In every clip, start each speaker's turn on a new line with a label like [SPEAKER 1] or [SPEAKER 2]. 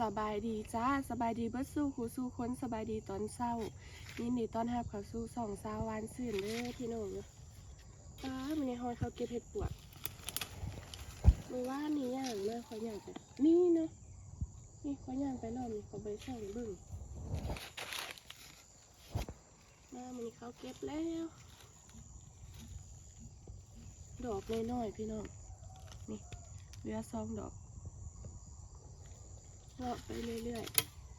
[SPEAKER 1] สบายดีจ้าสบายดีเบิดสู้คูสู้คนสบายดีตอนเศร้ายินดีตอนรับเขาสู่สองสาววานซื่นเด้อพี่น้องป้ามันในฮอยเขาเก็บเห็ดปวกมือว่านี่ย่างเนาะขอย่างไปนี่เนาะนี่ขอย่างไปรอบนี้เขาไปส่องบึ้งมามันเขาเก็บแล้ว ดอกน้อยๆพี่น้องนี่เหลือสองดอก เลาะไปเรื่อย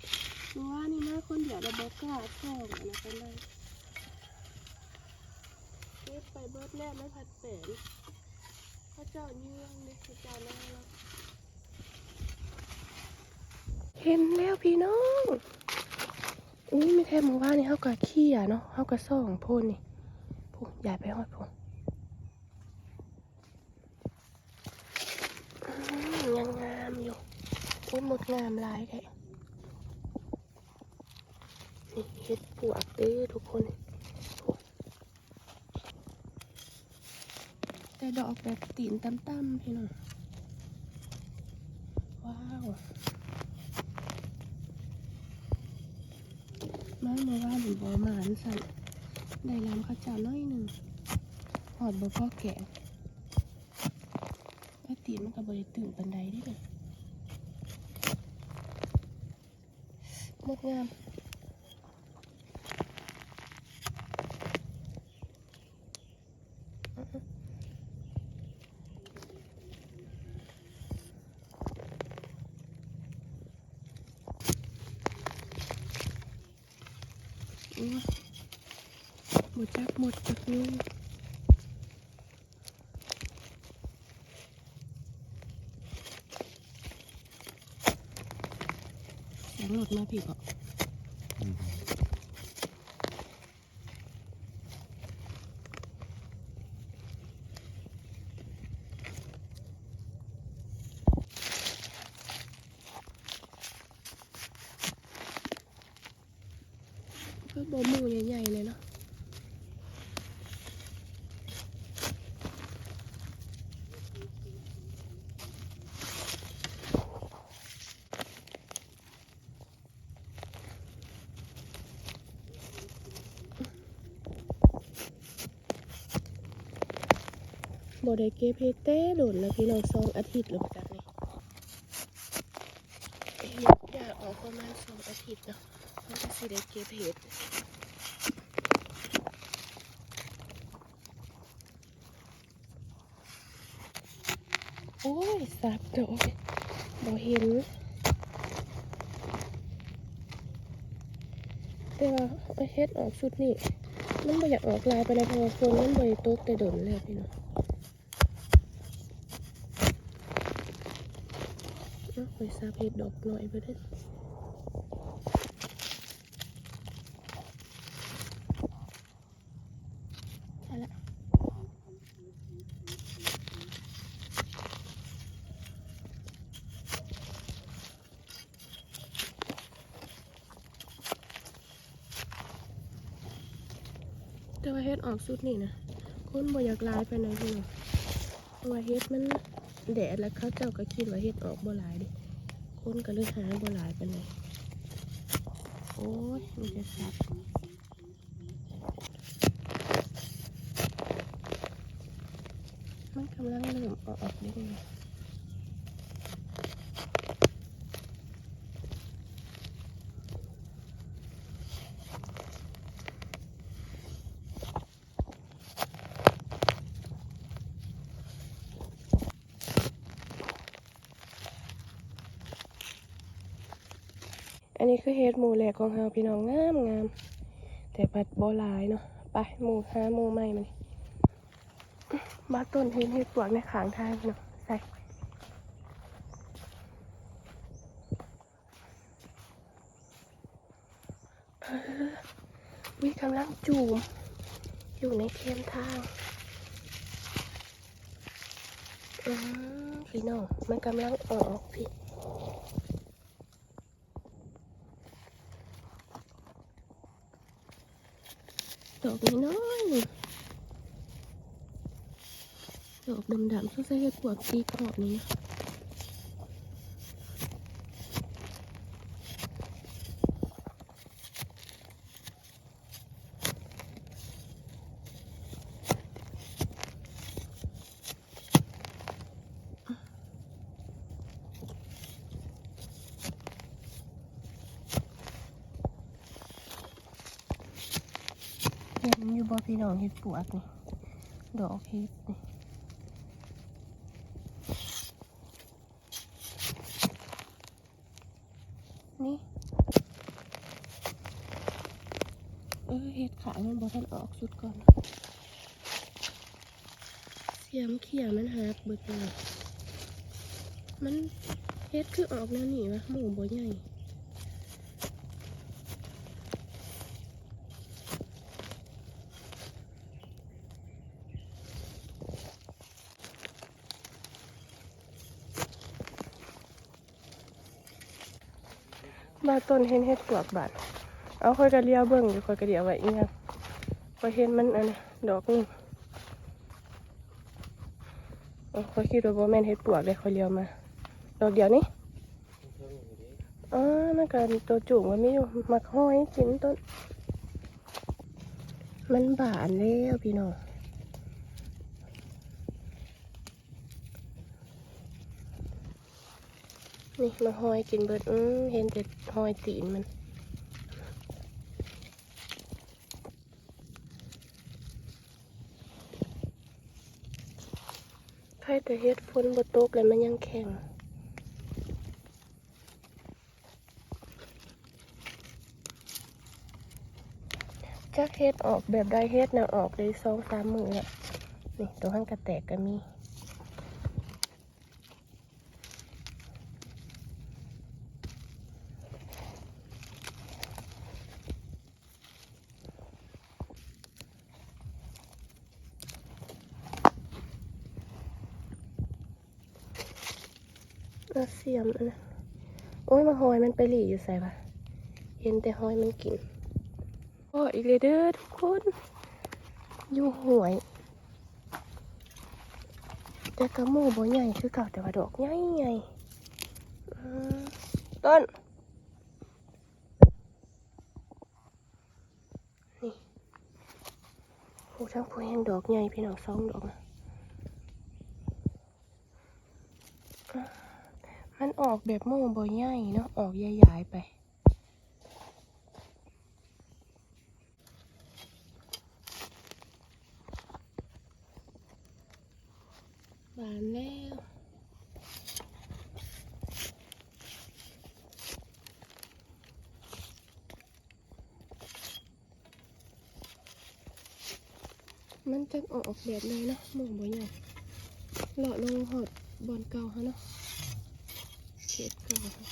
[SPEAKER 1] ๆรู้ว่านี่มาคนเดียวเราบอกกล้าท่องอะไรกันได้เก็บไปเบิดแล้วไม่ผัดแสนพระเจ้าเยื่องเลยพระเจ้าน่ารักเห็นแล้วพี่น้องอุ้ยไม่แค่มือว่านี่เขากะขี้อะเนาะเขากะซ่องพ่นนี่พูใหญ่ไปหอดพูอืมยังงาย โอ้หมดงามลายแท้นี่เฮ็ดปวกเด้อทุกคน แต่ดอกแบบตีนตั้มๆพี่น้องว้าวมาเมื่อวานหนูบอหมานสั่นได้ลำข้าวเจ้าน้อยหนึ่งหอดบ่พ่อแกงแล้วตีนมันก็บริตื่นปันไดได้เลย งดงามอืมหมดจักหมดจักยุ่ง เสียงหลุดมาผิดอะก็บหมูใหญ่ๆเลยเนาะ บไดเก็บเฮเต้โดนแล้วพี่น้องสองอาทิตย์แล้วจากนี้เฮ็ดอยากออกประมาณสองอาทิตย์เนาะมันก็สิได้เก็บเห็ดโอ้ยสับดอกบ่เห็นแต่ว่าเอาเฮ็ดออกชุดนี้มันบ่อยากออกลายไปเลยเพราะว่าคนมันบ่ได้ตกแต่ดนแล้วพี่น้อง เอาไปสับเห็ดดอกหน่อยไปเด้อใช่ละแต่ว่าเฮ็ดออกสุดนี่นะคนบ่อยากลายไปไหนใดพี่น้องเพราะว่าเฮ็ดมัน แดดแล้วเขาเจ้าก็คิดว่าเฮ็ดออกบ่หลายดิคนก็เลยหายบ่หลายไปเลยโอ้ยมันจะสับมันกำลังเริ่มออกได้เลย นี้คือเฮ็ดหมูแหลกของเฮาพี่น้องงามงามแต่ปัดบ่หลายเนาะไปหมูหาหมูใหม่มานี่มาต้นเห็นเห็ดปวกในขางทางเนาะใส่เออมีกำลังจูมอยู่ในเทียมทางอืมพี่น้องมันกำลังออกพี่ นี้น้อยดอกดำๆที่ใส่เห็ดปวกตีขอบนี้นะ บ่พี่น้องเห็ดปวกนี่ดอกเห็ดนี่นี่เออเห็ดขามันบ่ทันออกสุดก่อนเสียมเขี่ยมันหักเบิดเลยมันเฮ็ดคือออกแนวนี้วะหมูบ่ใหญ่ บาต้นเห็นเฮ็ดปวกบาดเอาค่อยกระเลียวเบิ่งอยู่ค่อยกระเดียวไว้อีหยังค่อเห็นมันอันดอกนึงเอาค่อยคิดว่าบ่แม่นเฮ็ดปวกเลยค่อยเลียวมาดอกเดียวนี่อ๋อมันก็ตัวจุกมันไม่อยู่มักห้อยกินต้น มันบานแล้วพี่น้อง นี่มาหอยกินเบิดอืมเห็นแต่หอยตีนมันใครแต่เฮ็ดฝนบตกเลยมันยังแข็งจักเฮ็ดออกแบบได้เฮ็ดนะออกได้สองสามมือละนี่ตัวหันกระแตกก็มี เอาเสียมอันนะโอ้ยมาหอยมันไปหลีอยู่ใส่ปะเห็นแต่หอยมันกินโอ้อีกเลยเด้อทุกคน อยู่หวย แต่กระหมูบ่ใหญ่คือเก่าแต่ว่าดอกใหญ่ใหญ่ต้น นี่ผู้ทั้งผู้แห่งดอกใหญ่พี่น้องสองดอกนะ มันออกแบบหมูบ่ใหญ่เนาะออกใหญ่ๆไปหวานแล้วมันจะออกแบบเลยเนาะหมูบ่ใหญ่เลาะลงหอดบอนเก่าฮะเนาะ เจ็ดเก่าค่ะ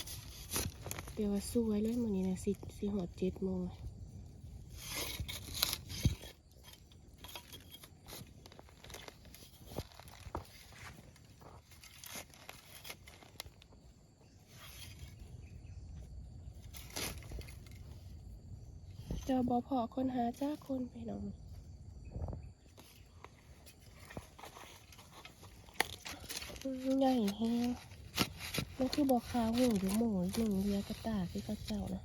[SPEAKER 1] เดี๋ยวว่าสวยเลยมื้อนี้นะสิสิหอดเจ็ดโมงเจอบ่พอคนหาจ้าคนไปน้องใหญ่แฮง มันคือบอกคาวหูหรือหมูหนึ่งเรือกระตายคือเขาเจ้านะ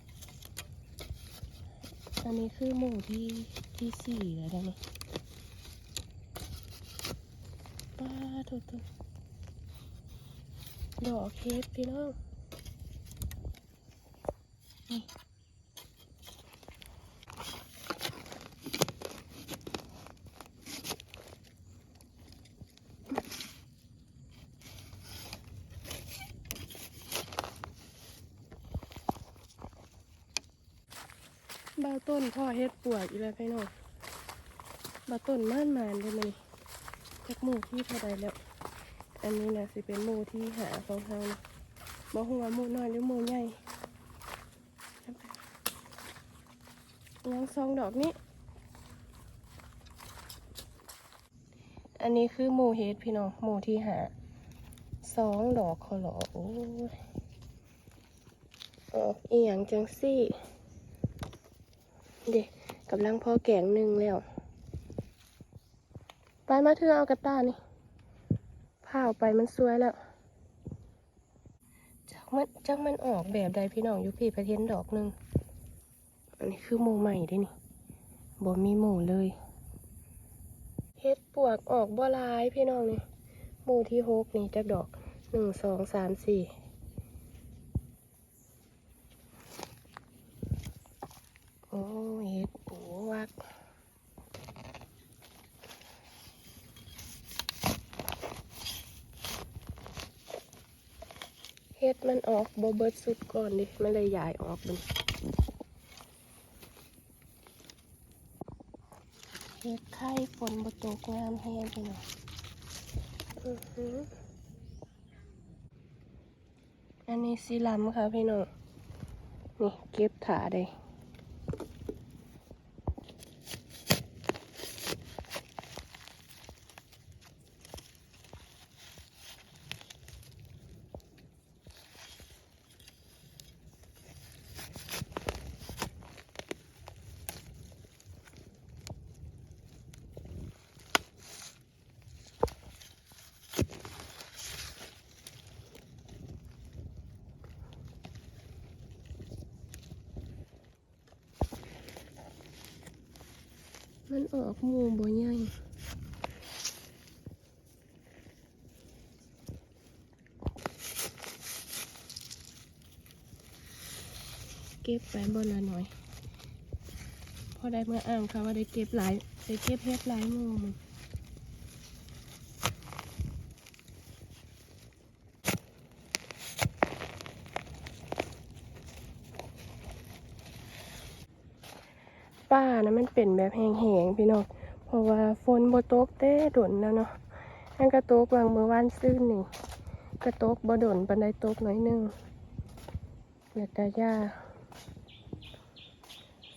[SPEAKER 1] อันนี้คือหมูที่ที่สี่แล้วนะนี่ป้าถูกถูกดอกเคสพี่น้องนี่บาวต้นพ่อเฮ็ดปวดอีแล้วพี่น้องบาต้นม่านมานเลยมันจากหมูที่เท่าใดแล้ว อันนี้นะสิเป็นหมูที่หาของเฮานะบ่หัวาหมูน้อยหรือหมูใหญ่ยังสองดอกนี้ อันนี้คือหมูเฮดพี่น้องหมูที่หาสองดอกขอหลอโอ้ยออกอีหยังจังซี่ เด็ก กำลังพอแกงหนึ่งแล้ว ไปมาเธอเอากระต้านี่ผ้าออกไปมันสวยแล้วจักมันจักมันออกแบบใดพี่น้องอยุพี่ประเทนดอกหนึ่งอันนี้คือหมูใหม่ด้นี่บ่มีหมูเลยเฮ็ดปวกออกบ่ลายพี่น้องนี่หมูที่หกนี่จักดอกหนึ่งสองสามสี่โอ้เฮ็ดปูวัก ฮ็ดมันออกบ่เบิดสุดก่อนดิมันเลยย้ายออกมันเฮ็ดไข่ฝนบตกงามแฮงพี่น้องอื้อหืออันนี้สีลำค่ะพี่น้องนี่เก็บถาได้ มันออกมูบ่ใหญ่เก็บไปบ่ละหน่อย พอได้เมื่ออ่างค่ะว่าได้เก็บหลายได้เก็บเฮ็ดหลายมูมัน ป้านะมันเป็นแบบแห้งๆพี่น้องเพราะว่าฝนบ่ตกเต้ดนแล้วเนาะนั่นก็ตกวางเมื่อวานซื่นนี่งก็ตกบ่ดนปันไดตกน่อยหนึงแล้วก็ย่า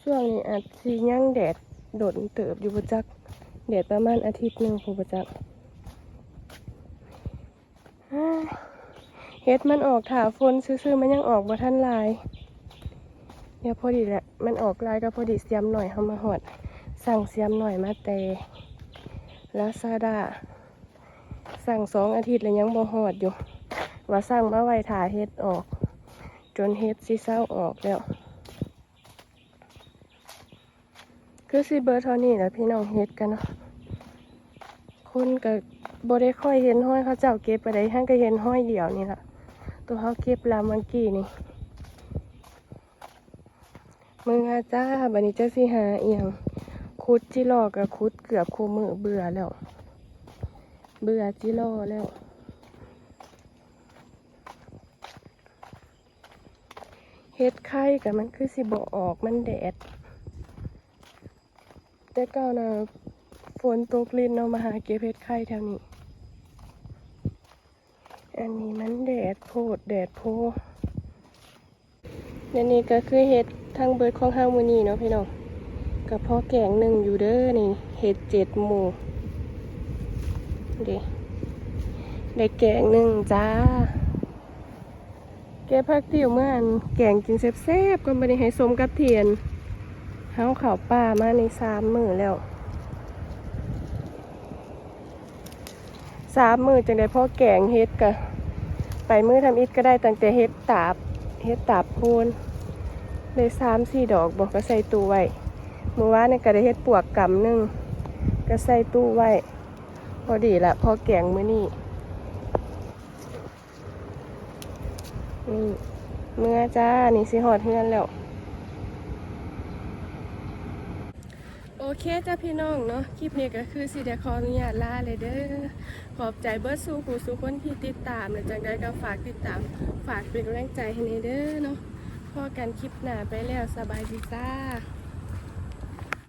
[SPEAKER 1] ช่วงนี้อาจสิยังแดดดนเติบอยู่บ่จักแดดประมาณอาทิตย์หนึ่งผู้บ่จักเฮ็ดมันออกถาฝนซื่อๆมันยังออกบ่ทันลาย เดี๋ยพอดีแหละมันออกลายก็พอดีเสียมหน่อยเข้ามาหอด สั่งเสียมหน่อยมาแต่ลาซาด้าสั่งสองอาทิตย์แล้วยังบ่หอดอยู่ ว่าสั่งมาไว้ถ่าเฮ็ดออก จนเฮ็ดสิเศร้าออกแล้ว คือสิเบอร์เท่านี้แหละพี่น้องเฮ็ดกันเนาะคนก็บ่ได้ค่อยเห็นห้อยเขาเจ้าเก็บไปได้ท่านก็เห็นห้อยเดียวนี่ล่ะ ตัวเขาเก็บลามังกี้นี่ มึงอาจ้าบันนี้เจ้าสิหาเอียงคุดจิโร่กับคุดเกือบคูมือเบื่อแล้ว เบื่อจิโร่แล้วเฮ็ดไข่กับมันคือสิบออกมันแดด แต่ก่านะฝนตกลินเอามาหาเก็บเฮ็ดไข่แถวนี้ อันนี้มันแดดโพดแดดโพและนี่ก็คือเห็ด ทางเบิดของห้างมือนี้เนาะพี่น้องกับพ่อแกงหนึ่งอยู่เด้อนี่เห็ดเจ็ดหมู่เดิได้แกงหนึ่งจ้า แกพักติวเมื่ออันแกงกินแซ่บๆก็ไม่ได้ให้สมกับเทียนเฮาข่าวป่ามาในสามมือแล้วสามมือจังได้พ่อแกงเฮ็ดกะไปมือทำอิดก็ได้ตั้งแต่เฮ็ดตาบเฮ็ดตาบโพน ได้สามสี่ดอกบอกก็ใส่ตู้ไว้เมื่อวานนี่ก็ได้เฮ็ดปวกกำหนึ่งก็ใส่ตู้ไว้ พอดีละพอแกงมื้อนี้นี่เมื่อจ้า นี่สิหอดเฮือนแล้ว โอเคจ้าพี่น้องเนาะคลิปนี้ก็คือสิเดขออนุญาตลาเลยเด้อขอบใจเบิร์ดสู่ผู้สู่คนที่ติดตามและจังใดก็ฝากติดตาม ฝากเป็นกำลังใจให้ในเด้อเนาะ พอกันคลิปหน้าไปแล้วสบายดีจ้า